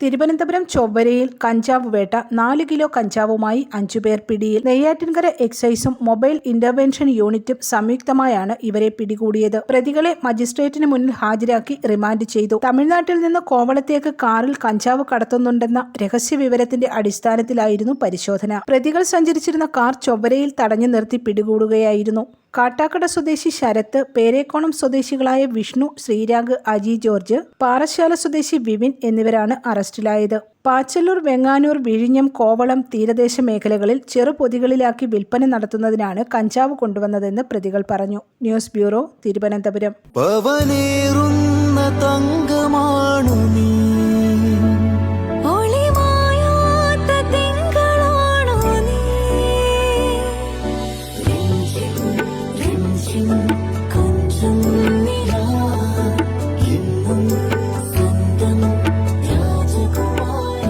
തിരുവനന്തപുരം ചൊവ്വരയിൽ കഞ്ചാവ് വേട്ട നാല് കിലോ കഞ്ചാവുമായി അഞ്ചുപേർ പിടിയിൽ. നെയ്യാറ്റിൻകര എക്സൈസും മൊബൈൽ ഇന്റർവെൻഷൻ യൂണിറ്റും സംയുക്തമായാണ് ഇവരെ പിടികൂടിയത്. പ്രതികളെ മജിസ്ട്രേറ്റിന് മുന്നിൽ ഹാജരാക്കി റിമാൻഡ് ചെയ്തു. തമിഴ്നാട്ടിൽ നിന്ന് കോവളത്തേക്ക് കാറിൽ കഞ്ചാവ് കടത്തുന്നുണ്ടെന്ന രഹസ്യവിവരത്തിന്റെ അടിസ്ഥാനത്തിലായിരുന്നു പരിശോധന. പ്രതികൾ സഞ്ചരിച്ചിരുന്ന കാർ ചൊവ്വരയിൽ തടഞ്ഞു നിർത്തി പിടികൂടുകയായിരുന്നു. കാട്ടാക്കട സ്വദേശി ശരത്ത് പേരേക്കോണം സ്വദേശികളായ വിഷ്ണു ശ്രീരാഗ് അജി ജോർജ് പാറശാല സ്വദേശി വിപിൻ എന്നിവരാണ് അറസ്റ്റിലായത്. പാച്ചല്ലൂർ വെങ്ങാനൂർ വിഴിഞ്ഞം കോവളം തീരദേശ മേഖലകളിൽ ചെറുപൊതികളിലാക്കി വിൽപ്പന നടത്തുന്നതിനാണ് കഞ്ചാവ് കൊണ്ടുവന്നതെന്ന് പ്രതികൾ പറഞ്ഞു. News bureau Thiruvananthapuram.